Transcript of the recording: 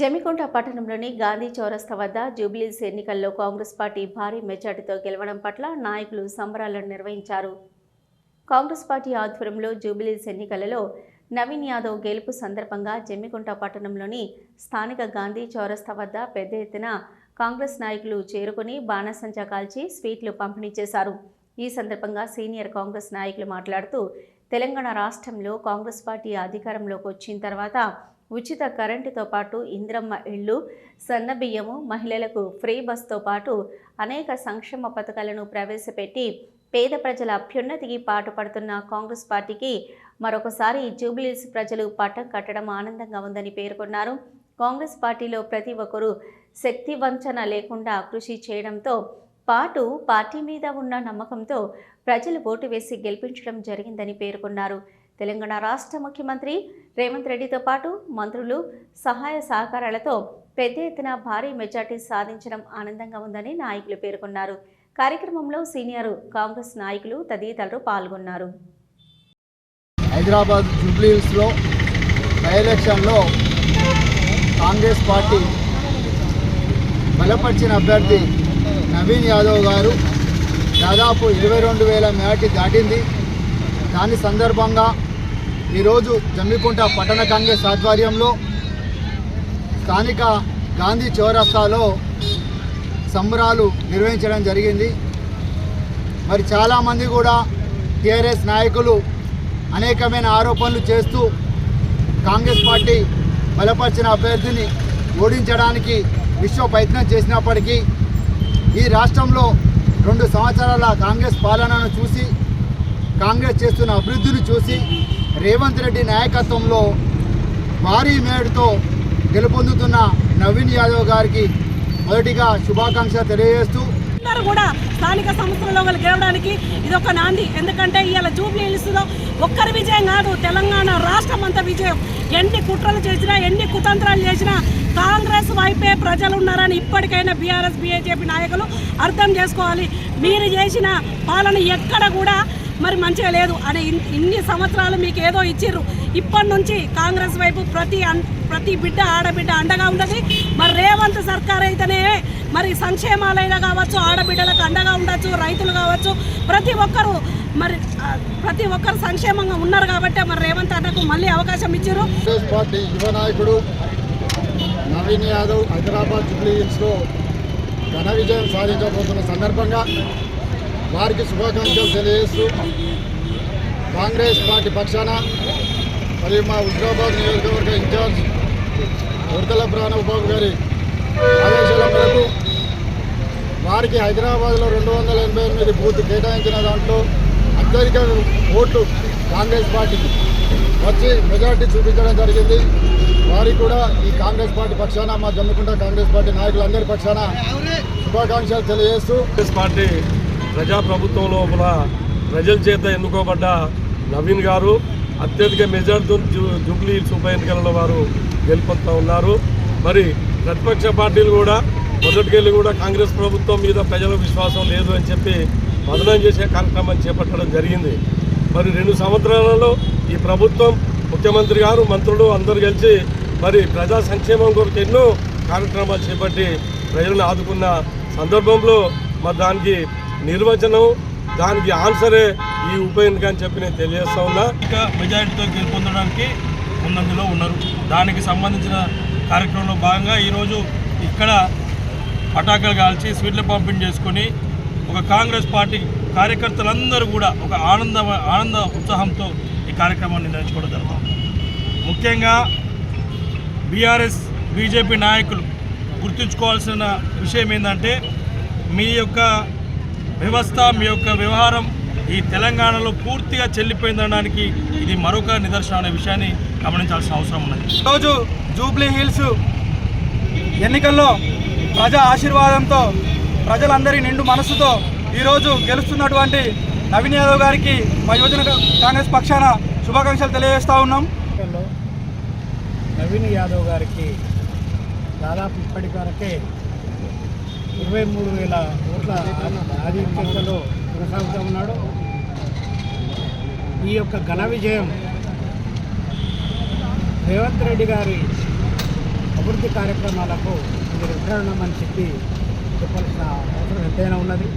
జమికొండ పట్టణంలోని గాంధీ చౌరస్తా వద్ద జూబ్లీస్ ఎన్నికల్లో కాంగ్రెస్ పార్టీ భారీ మెజార్టీతో గెలవడం పట్ల నాయకులు సంబరాలను నిర్వహించారు. కాంగ్రెస్ పార్టీ ఆధ్వర్యంలో జూబ్లీస్ ఎన్నికలలో నవీన్ యాదవ్ గెలుపు సందర్భంగా జమ్మికుంట పట్టణంలోని స్థానిక గాంధీ చౌరస్తా వద్ద పెద్ద ఎత్తున కాంగ్రెస్ నాయకులు చేరుకుని బాణసంచా కాల్చి స్వీట్లు పంపిణీ చేశారు. ఈ సందర్భంగా సీనియర్ కాంగ్రెస్ నాయకులు మాట్లాడుతూ తెలంగాణ రాష్ట్రంలో కాంగ్రెస్ పార్టీ అధికారంలోకి వచ్చిన తర్వాత ఉచిత కరెంటుతో పాటు ఇంద్రమ్మ ఇళ్ళు సన్నబియ్యము మహిళలకు ఫ్రీ బస్తో పాటు అనేక సంక్షేమ పథకాలను ప్రవేశపెట్టి పేద ప్రజల అభ్యున్నతికి పాటుపడుతున్న కాంగ్రెస్ పార్టీకి మరొకసారి జూబ్లీస్ ప్రజలు పట్టం కట్టడం ఆనందంగా ఉందని పేర్కొన్నారు. కాంగ్రెస్ పార్టీలో ప్రతి ఒక్కరూ శక్తి వంచన లేకుండా కృషి చేయడంతో పాటు పార్టీ మీద ఉన్న నమ్మకంతో ప్రజలు ఓటు వేసి గెలిపించడం జరిగిందని పేర్కొన్నారు. తెలంగాణ రాష్ట్ర ముఖ్యమంత్రి రేవంత్ రెడ్డితో పాటు మంత్రులు సహాయ సహకారాలతో పెద్ద ఎత్తున భారీ మెజార్టీ సాధించడం ఆనందంగా ఉందని నాయకులు పేర్కొన్నారు. కార్యక్రమంలో సీనియర్ కాంగ్రెస్ నాయకులు తదితరులు పాల్గొన్నారు. హైదరాబాద్ జూబ్లీహిల్స్లో బై ఎలక్షన్లో కాంగ్రెస్ పార్టీ బలపరిచిన అభ్యర్థి నవీన్ యాదవ్ గారు దాదాపు ఇరవై రెండు వేల మేటి దాటింది. దాని సందర్భంగా ఈరోజు జమ్మికుంట పట్టణ కాంగ్రెస్ ఆధ్వర్యంలో స్థానిక గాంధీ చౌరస్తాలో సంబరాలు నిర్వహించడం జరిగింది. మరి చాలామంది కూడా టీఆర్ఎస్ నాయకులు అనేకమైన ఆరోపణలు చేస్తూ కాంగ్రెస్ పార్టీ బలపరిచిన అభ్యర్థిని ఓడించడానికి విశ్వ ప్రయత్నం చేసినప్పటికీ ఈ రాష్ట్రంలో రెండు సంవత్సరాల కాంగ్రెస్ పాలనను చూసి కాంగ్రెస్ చేస్తున్న అభివృద్ధిని చూసి రేవంత్ రెడ్డి నాయకత్వంలో భారీ మేడుతో గెలుపొందుతున్న నవీన్ యాదవ్ గారికి మొదటిగా శుభాకాంక్షలు తెలియజేస్తూ అందరూ కూడా స్థానిక సంస్థలలో గెలవడానికి ఇది ఒక నాంది. ఎందుకంటే ఇవాళ జూబ్లీ హిల్స్లో ఒక్కరి విజయం కాదు తెలంగాణ రాష్ట్రం అంతా విజయం. ఎన్ని కుట్రలు చేసినా ఎన్ని కుతంత్రాలు చేసినా కాంగ్రెస్ వైపే ప్రజలు ఉన్నారని ఇప్పటికైనా బీఆర్ఎస్ బీజేపీ నాయకులు అర్థం చేసుకోవాలి. మీరు చేసిన పాలన ఎక్కడ కూడా మరి మంచిగా లేదు. అనే ఇన్ని సంవత్సరాలు మీకు ఏదో ఇచ్చిర్రు. ఇప్పటి నుంచి కాంగ్రెస్ వైపు ప్రతి ప్రతి బిడ్డ ఆడబిడ్డ అండగా ఉండదు. మరి రేవంత్ సర్కార్ అయితేనే మరి సంక్షేమాలైనా కావచ్చు ఆడబిడ్డలకు అండగా ఉండొచ్చు రైతులు కావచ్చు ప్రతి ఒక్కరు మరి ప్రతి ఒక్కరు సంక్షేమంగా ఉన్నారు కాబట్టి మరి రేవంత్ అన్నకు మళ్ళీ అవకాశం ఇచ్చారు పార్టీ యువ నాయకుడు నవీన్ యాదవ్ హైదరాబాద్ జూబ్లీ హిల్స్లో ఘన విజయం సాధించబోతున్న సందర్భంగా వారికి శుభాకాంక్షలు తెలియజేస్తూ కాంగ్రెస్ పార్టీ పక్షాన మరియు మా హుజరాబాద్ నియోజకవర్గ ఇన్ఛార్జ్ ఉడతల ప్రాణబాబు గారి ఆదేశాల మేరకు వారికి హైదరాబాద్లో రెండు వందల ఎనభై ఎనిమిది బూత్ కేటాయించిన దాంట్లో అత్యధిక ఓట్లు కాంగ్రెస్ పార్టీకి వచ్చి మెజార్టీ చూపించడం జరిగింది. వారికి కూడా ఈ కాంగ్రెస్ పార్టీ పక్షాన మా జమ్మికుంట కాంగ్రెస్ పార్టీ నాయకులందరి పక్షాన శుభాకాంక్షలు తెలియజేస్తూ కాంగ్రెస్ పార్టీ ప్రజాప్రభుత్వం లోపల ప్రజల చేత ఎన్నుకోబడ్డ నవీన్ గారు అత్యధిక మెజార్టీతో జూబ్లీ హిల్స్ ఉప ఎన్నికలలో వారు గెలుపొస్తూ ఉన్నారు. మరి ప్రతిపక్ష పార్టీలు కూడా మొదటికెళ్ళి కూడా కాంగ్రెస్ ప్రభుత్వం మీద ప్రజల విశ్వాసం లేదు అని చెప్పి మదనం చేసే కార్యక్రమం చేపట్టడం జరిగింది. మరి రెండు సంవత్సరాలలో ఈ ప్రభుత్వం ముఖ్యమంత్రి గారు మంత్రులు అందరూ కలిసి మరి ప్రజా సంక్షేమం కొరకు ఎన్నో కార్యక్రమాలు చేపట్టి ప్రజలను ఆదుకున్న సందర్భంలో మరి దానికి నిర్వచనం దానికి ఆన్సరే ఈ ఉప ఎన్నిక అని చెప్పి నేను తెలియజేస్తా ఉన్నా. ఇంకా మెజారిటీతో గెలుపొందడానికి ముందంజలో ఉన్నారు. దానికి సంబంధించిన కార్యక్రమంలో భాగంగా ఈరోజు ఇక్కడ పటాకులు కాల్చి స్వీట్లు పంపిణీ చేసుకొని ఒక కాంగ్రెస్ పార్టీ కార్యకర్తలందరూ కూడా ఒక ఆనంద ఆనంద ఉత్సాహంతో ఈ కార్యక్రమాన్ని నిర్వహించుకోవడం జరుగుతుంది. ముఖ్యంగా బీఆర్ఎస్ బీజేపీ నాయకులు గుర్తుంచుకోవాల్సిన విషయం ఏంటంటే మీ యొక్క వ్యవస్థ మీ యొక్క వ్యవహారం ఈ తెలంగాణలో పూర్తిగా చెల్లిపోయిందనడానికి ఇది మరొక నిదర్శనం అనే విషయాన్ని గమనించాల్సిన అవసరం ఉన్నది. రోజు జూబ్లీ హిల్స్ ఎన్నికల్లో ప్రజా ఆశీర్వాదంతో ప్రజలందరి నిండు మనసుతో ఈరోజు గెలుస్తున్నటువంటి నవీన్ యాదవ్ గారికి మా యువజన కాంగ్రెస్ పక్షాన శుభాకాంక్షలు తెలియజేస్తా ఉన్నాం. నవీన్ యాదవ్ గారికి దాదాపు ఇప్పటి వరకే ఇరవై మూడు వేల ఓట్ల ఆధిక్యతలో కొనసాగుతూ ఉన్నాడు. ఈ యొక్క ఘన విజయం రేవంత్ రెడ్డి గారి అభివృద్ధి అభివృద్ధి కార్యక్రమాలకు ఇది ఉదాహరణమని చెప్పి చెప్పాల్సిన అవసరం ఎంతైనా ఉన్నది.